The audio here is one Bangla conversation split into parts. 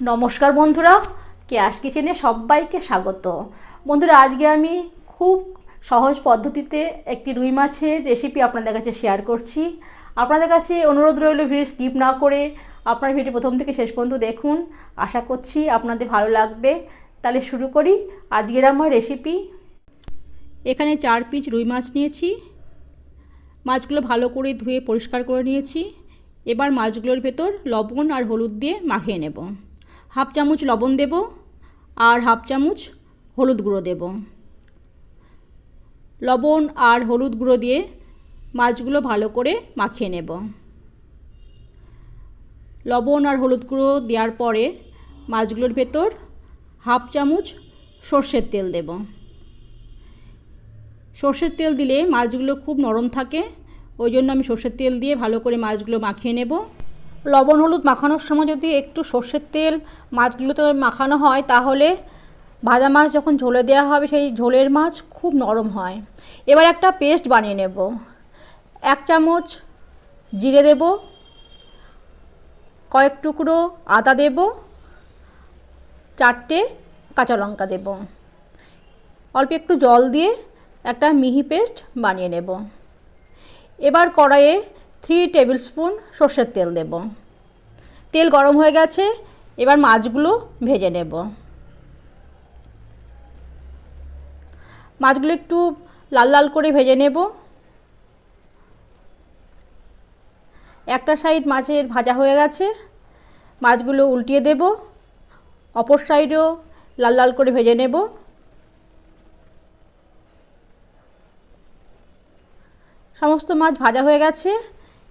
নমস্কার বন্ধুরা, ক্যাশ কিচেনে সবাইকে স্বাগত। বন্ধুরা, আজকে আমি খুব সহজ পদ্ধতিতে একটি রুই মাছের রেসিপি আপনাদের কাছে শেয়ার করছি। আপনাদের কাছে অনুরোধ রইল ভিডিও স্কিপ না করে আপনার ভিডিও প্রথম থেকে শেষ পর্যন্ত দেখুন। আশা করছি আপনাদের ভালো লাগবে। তাহলে শুরু করি আজকের আমার রেসিপি এখানে চার পিস রুই মাছ নিয়েছি। মাছগুলো ভালো করে ধুয়ে পরিষ্কার করে নিয়েছি। এবার মাছগুলোর ভেতর লবণ আর হলুদ দিয়ে মাখিয়ে নেব। হাফ চামচ লবণ দেব আর হাফ চামচ হলুদ গুঁড়ো দেব। লবণ আর হলুদ গুঁড়ো দিয়ে মাছগুলো ভালো করে মাখিয়ে নেব। লবণ আর হলুদ গুঁড়ো দেওয়ার পরে মাছগুলোর ভেতর হাফ চামচ সর্ষের তেল দেব। সর্ষের তেল দিলে মাছগুলো খুব নরম থাকে, ওই জন্য আমি সর্ষের তেল দিয়ে ভালো করে মাছগুলো মাখিয়ে নেব। লবণ, হলুদ মাখানোর সময় যদি একটু সর্ষের তেল মাছগুলোতে মাখানো হয়, তাহলে ভাজা মাছ যখন ঝোলে দেওয়া হবে, সেই ঝোলের মাছ খুব নরম হয়। এবার একটা পেস্ট বানিয়ে নেব। এক চামচ জিরে দেব, কয়েক টুকরো আদা দেব, চারটে কাঁচা লঙ্কা দেব। অল্প একটু জল দিয়ে একটা মিহি পেস্ট বানিয়ে নেব। এবার কড়াইয়ে থ্রি টেবিল স্পুন সর্ষের তেল দেব। তেল গরম হয়ে গেছে, এবার মাছগুলো ভেজে নেব। মাছগুলো একটু লাল লাল করে ভেজে নেব। একটা সাইড মাছের ভাজা হয়ে গেছে, মাছগুলো উল্টিয়ে দেব। অপর সাইডও লাল লাল করে ভেজে নেব। সমস্ত মাছ ভাজা হয়ে গেছে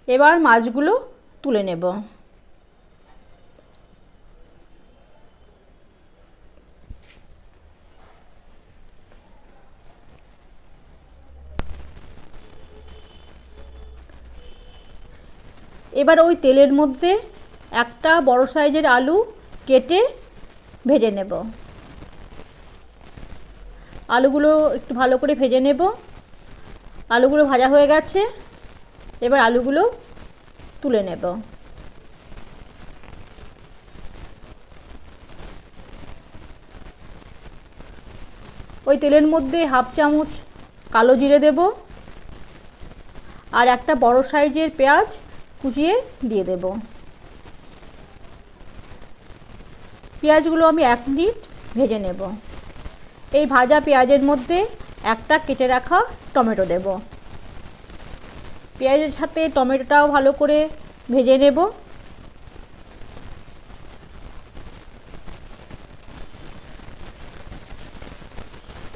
এবার মাছগুলো তুলে নেব। এবার ওই তেলের মধ্যে একটা বড় সাইজের আলু কেটে ভেজে নেব। আলুগুলো একটু ভালো করে ভেজে নেব। আলুগুলো ভাজা হয়ে গেছে। এবার আলুগুলো তুলে নেব। ওই তেলের মধ্যে হাফ চামচ কালো জিরে দেব আর একটা বড় সাইজের পেঁয়াজ কুচিয়ে দিয়ে দেব। পেঁয়াজগুলো আমি এক মিনিট ভেজে নেব। এই ভাজা পেঁয়াজের মধ্যে একটা কেটে রাখা টমেটো দেব। পেঁয়াজের সাথে টমেটোটাও ভালো করে ভেজে নেব।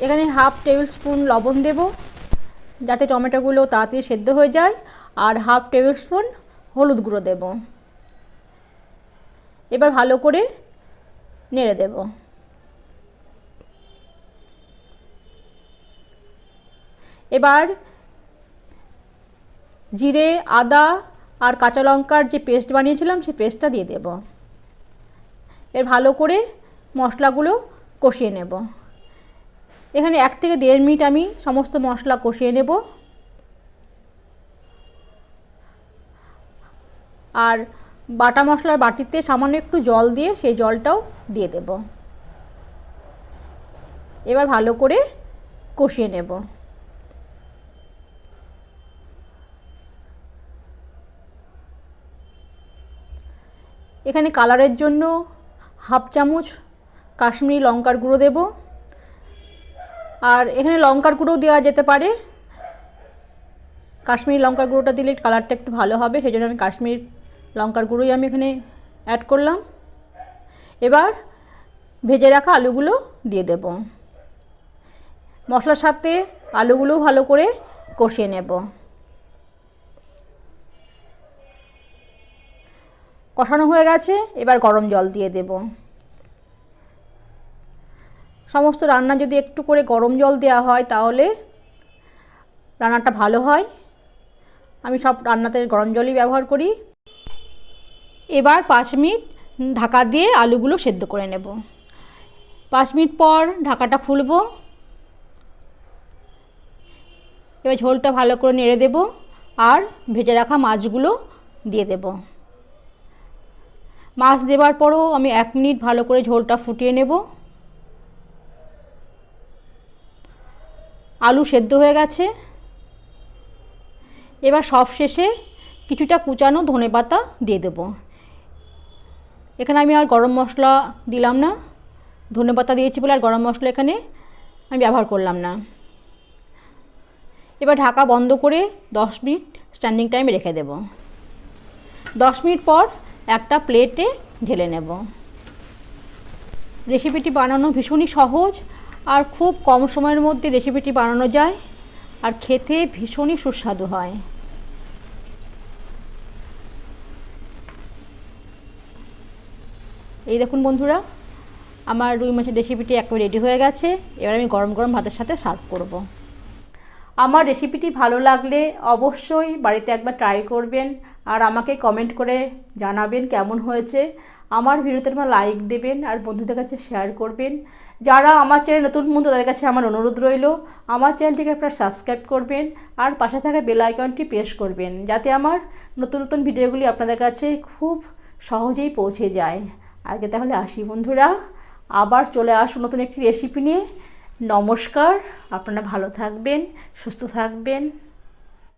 এখানে হাফ টেবিল স্পুন লবণ দেব, যাতে টমেটোগুলো তাড়াতাড়ি সেদ্ধ হয়ে যায়, আর হাফ টেবিল স্পুন হলুদ গুঁড়ো দেব। এবার ভালো করে নেড়ে দেব। এবার জিরে, আদা আর কাঁচা লঙ্কার যে পেস্ট বানিয়েছিলাম সেই পেস্টটা দিয়ে দেব। এর ভালো করে মশলাগুলো কষিয়ে নেব। এখানে এক থেকে দেড় মিনিট আমি সমস্ত মশলা কষিয়ে নেব। আর বাটা মশলার বাটিতে সামান্য একটু জল দিয়ে সেই জলটাও দিয়ে দেব। এবার ভালো করে কষিয়ে নেব। এখানে কালারের জন্য হাফ চামচ কাশ্মীরি লঙ্কার গুঁড়ো দেব। আর এখানে লঙ্কার গুঁড়ো দেওয়া যেতে পারে। কাশ্মীরি লঙ্কার গুঁড়োটা দিলে কালারটা একটু ভালো হবে সেই জন্য আমি কাশ্মীর লঙ্কার গুঁড়োই আমি এখানে অ্যাড করলাম। এবার ভেজে রাখা আলুগুলো দিয়ে দেব। মশলার সাথে আলুগুলো ভালো করে কষিয়ে নেব। কষানো হয়ে গেছে, এবার গরম জল দিয়ে দেব। সমস্ত রান্না যদি একটু করে গরম জল দেওয়া হয়, তাহলে রান্নাটা ভালো হয়। আমি সব রান্নাতে গরম জলই ব্যবহার করি। এবার পাঁচ মিনিট ঢাকা দিয়ে আলুগুলো সেদ্ধ করে নেব। পাঁচ মিনিট পর ঢাকাটা খুলব। এবার ঝোলটা ভালো করে নেড়ে দেব আর ভেজে রাখা মাছগুলো দিয়ে দেব। মাছ দেওয়ার পরও আমি এক মিনিট ভালো করে ঝোলটা ফুটিয়ে নেব। আলু সেদ্ধ হয়ে গেছে। এবার সব শেষে কিছুটা কুচানো ধনে পাতা দিয়ে দেব। এখানে আমি আর গরম মশলা দিলাম না। ধনে পাতা দিয়েছি বলে আর গরম মশলা এখানে আমি ব্যবহার করলাম না। এবার ঢাকা বন্ধ করে দশ মিনিট স্ট্যান্ডিং টাইম রেখে দেব। দশ মিনিট পর একটা প্লেটে ঢেলে নেব। রেসিপিটি বানানো ভীষণই সহজ আর খুব কম সময়ের মধ্যে রেসিপিটি বানানো যায় আর খেতে ভীষণই সুস্বাদু হয়। এই দেখুন বন্ধুরা, আমার রুই মাছের রেসিপিটি একেবারে রেডি হয়ে গেছে। এবার আমি গরম গরম ভাতের সাথে সার্ভ করব। আমার রেসিপিটি ভালো লাগলে অবশ্যই বাড়িতে একবার ট্রাই করবেন। আর আমাকে কমেন্ট করে জানাবেন কেমন হয়েছে। আমার ভিডিওতে আমার লাইক দেবেন আর বন্ধুদের কাছে শেয়ার করবেন। যারা আমার চ্যানেল নতুন বন্ধু, তাদের কাছে আমার অনুরোধ রইল, আমার চ্যানেলটিকে আপনারা সাবস্ক্রাইব করবেন আর পাশে থাকা বেল আইকনটি প্রেস করবেন, যাতে আমার নতুন নতুন ভিডিওগুলি আপনাদের কাছে খুব সহজেই পৌঁছে যায়। আজকে তাহলে আসি বন্ধুরা, আবার চলে আসুন নতুন একটি রেসিপি নিয়ে। নমস্কার, আপনারা ভালো থাকবেন, সুস্থ থাকবেন।